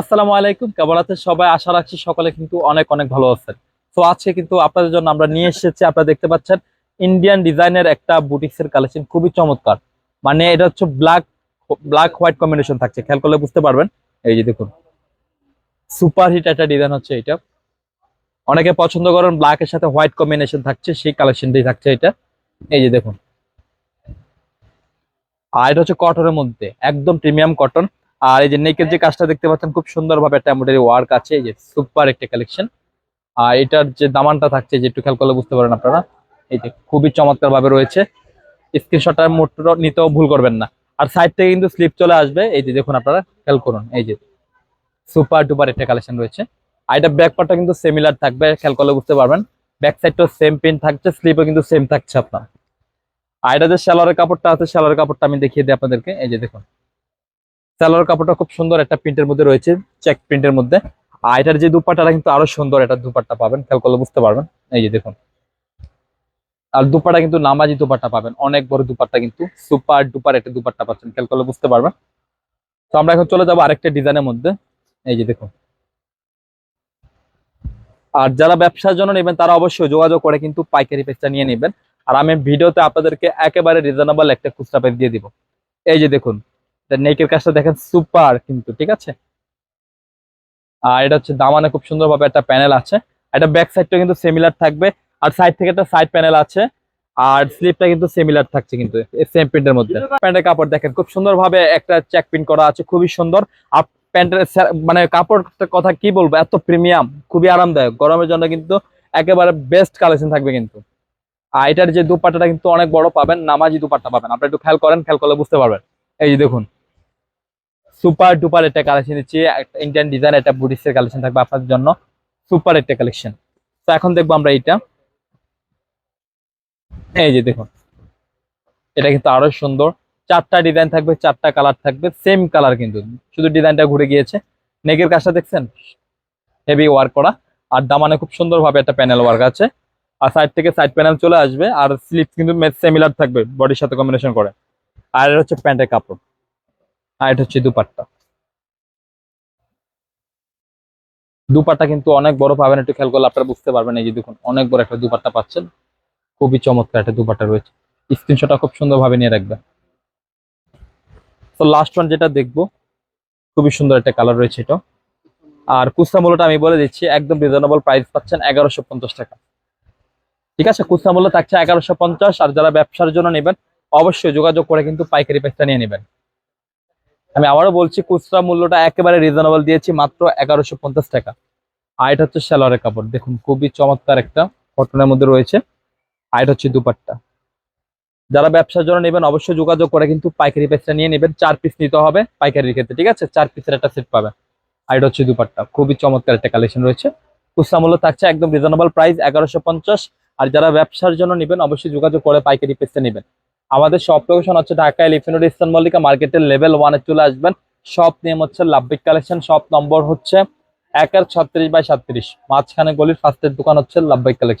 আসসালামু আলাইকুম, কেমন আছেন সবাই? আশা রাখছি সকলে কিন্তু অনেক অনেক ভালো আছেন। তো আজকে কিন্তু আপনাদের জন্য আমরা নিয়ে এসেছি, আপনারা দেখতে পাচ্ছেন ইন্ডিয়ান ডিজাইনের একটা বুটিক্স এর কালেকশন, খুবই চমৎকার। মানে এটা হচ্ছে ব্ল্যাক ব্ল্যাক হোয়াইট কম্বিনেশন থাকছে, খেয়াল করলে বুঝতে পারবেন। এই যে দেখুন সুপার হিট একটা ডিজাইন হচ্ছে এটা। অনেকে পছন্দ করেন ব্ল্যাক এর সাথে হোয়াইট কম্বিনেশন থাকছে, সেই কালেকশনটাই থাকছে এটা। এই যে দেখুন, আর এটা হচ্ছে কটনের মধ্যে, একদম প্রিমিয়াম কটন আর এই যে নেকের যে কাজটা দেখতে পাচ্ছেন, খুব সুন্দরভাবে একটা এমব্রয়ডারি ওয়ার্ক আছে, এই যে সুপার একটা কালেকশন আর এটার যে দামানটা থাকছে, যে একটু খেয়াল করলে বুঝতে পারেন আপনারা, এই যে খুবই চমৎকার ভাবে রয়েছে স্ক্রিনশটটার মোটর নিতেও ভুল করবেন না। আর সাইড থেকে কিন্তু স্লিপ চলে আসবে, এই যে দেখুন আপনারা, খেয়াল করুন, এই যে সুপার ডুপার একটা কালেকশন রয়েছে। আর এটা ব্যাক পার্টটা কিন্তু সিমিলার থাকবে, খেয়াল করলে বুঝতে পারবেন। ব্যাক সাইডটাও সেম প্রিন্ট থাকছে স্লিপও কিন্তু সেম থাকছে আপনার। আর এটা যে শ্যালোয়ারের কাপড়টা আছে শ্যালোয়ারের কাপড়টা আমি দেখিয়ে দিই আপনাদেরকে, এই যে দেখুন। সালোয়ার কাপড়টা খুব সুন্দর একটা প্রিন্টের মধ্যে রয়েছে চেক প্রিন্টের মধ্যে। আর এটার যে দুপাট্টাটা কিন্তু আরও সুন্দর একটা দুপাট্টা পাবেন, খেয়াল করলে বুঝতে পারবেন। এই যে দেখুন। আর দুপাটা কিন্তু নামাজি দুপাট্টা পাবেন, অনেক বড় দুপাট্টা কিন্তু সুপার ডুপার একটা দুপাট্টা পাচ্ছেন, খেয়াল করলে বুঝতে পারবেন। তো আমরা এখন চলে যাব আরেকটা ডিজাইনের মধ্যে। এই যে দেখুন। আর যারা ব্যবসার জন্য নেবেন, তারা অবশ্যই যোগাযোগ করে কিন্তু পাইকারি পেজটা নিয়ে নেবেন। আর আমি ভিডিওতে আপনাদেরকে একেবারে রিজনেবল একটা খুচরা পেজ দিয়ে দিব। এই যে দেখুন। নেকের কাজটা দেখেন সুপার কিন্তু, ঠিক আছে? আর এটা হচ্ছে দামানে খুব সুন্দরভাবে একটা প্যানেল আছে। এটা ব্যাক সাইডটা কিন্তু সিমিলার থাকবে। আর সাইড থেকে একটা সাইড প্যানেল আছে। আর স্লিপটা কিন্তু সিমিলার থাকছে কিন্তু সেম প্রিন্টের মধ্যে। প্যান্টের কাপড় দেখেন, খুব সুন্দরভাবে একটা চেক প্রিন্ট করা আছে, খুবই সুন্দর। আর প্যান্টের মানে কাপড়টার কথা কি বলব, এত প্রিমিয়াম খুবই আরামদায়ক। গরমের জন্য কিন্তু একেবারে বেস্ট কালেকশন থাকবে কিন্তু। আর এটার যে দুপাট্টাটা কিন্তু অনেক বড় পাবেন, নামাজি দুপাট্টা পাবেন। আপনি একটু খেয়াল করেন, খেয়াল করলে বুঝতে পারবেন। এই যে দেখুন সুপার ডুপার একটা কালেকশন দিচ্ছি। একটা ইন্ডিয়ান ডিজাইন একটা বুটিক্সের কালেকশন থাকবে আপনাদের জন্য। সুপার একটা কালেকশন তো এখন দেখব আমরা এইটা। এই যে দেখুন। এটা কিন্তু আরও সুন্দর। চারটা ডিজাইন থাকবে, চারটা কালার থাকবে সেম কালার কিন্তু। শুধু ডিজাইনটা ঘুরে গিয়েছে। নেকের কাজটা দেখছেন? হেভি ওয়ার্ক করা। আর দামানে খুব সুন্দর ভাবে একটা প্যানেল ওয়ার্ক আছে। আর সাইড থেকে সাইড প্যানেল চলে আসবে। আর স্লিপ কিন্তু সিমিলার থাকবে বডির সাথে কম্বিনেশন করে। আর এটা হচ্ছে প্যান্টের কাপড়। আর এটা হচ্ছে দুপাট্টা। দুপাট্টা কিন্তু অনেক বড় পাবেন, একটু খেয়াল করলে আপনারা বুঝতে পারবেন। এই যে দেখুন, অনেক বড় একটা দুপাট্টা পাচ্ছেন। খুবই চমৎকার একটা দুপাট্টা রয়েছে। স্ক্রিনশটটা খুব সুন্দরভাবে নিয়ে রাখবেন। তো লাস্ট ওয়ান যেটা দেখব, খুবই সুন্দর একটা কালার রয়েছে এটা। আর কুস্তা মূল্যটা আমি বলে দিচ্ছি, একদম রিজনেবল প্রাইস পাচ্ছেন এগারোশো টাকা। ঠিক আছে, কুস্তা মূল্য থাকছে এগারোশো আর যারা ব্যবসার জন্য নেবেন, অবশ্যই যোগাযোগ করে কিন্তু পাইকারি প্রাইসটা নিয়ে নেবেন। আমি আবারও বলছি, খুচরা মূল্যটা একেবারে রিজনেবল দিয়েছি, মাত্র এগারোশো পঞ্চাশ টাকা। আর এটা হচ্ছে সালোয়ারের কাপড়। দেখুন, খুবই চমৎকার একটা কটনের মধ্যে রয়েছে। আর এটা হচ্ছে দুপাট্টা। যারা ব্যবসার জন্য নেবেন, অবশ্যই যোগাযোগ করে কিন্তু পাইকারি পেসটা নিয়ে নেবেন। চার পিস নিতে হবে পাইকারির ক্ষেত্রে, ঠিক আছে? চার পিসের একটা সেট পাবেন। আর এটা হচ্ছে দুপাট্টা। খুবই চমৎকার একটা কালেকশন রয়েছে। খুচরা মূল্য থাকছে একদম রিজনেবল প্রাইস এগারোশো পঞ্চাশ। আর যারা ব্যবসার জন্য নেবেন, অবশ্যই যোগাযোগ করে পাইকারি পেসটা নেবেন। আমাদের শপ লোকেশন হচ্ছে ঢাকা এলিফেন্ট ইসলাম মল্লিকা মার্কেটের লেভেল ওয়ানে চলে আসবেন। শপ নেম হচ্ছে লাভবিক কালেকশন শপ নম্বর হচ্ছে একের ছত্রিশ বাই সাত্রিশ। মাঝখানে গলির ফার্স্টের দোকান হচ্ছে লাভবিক কালেকশন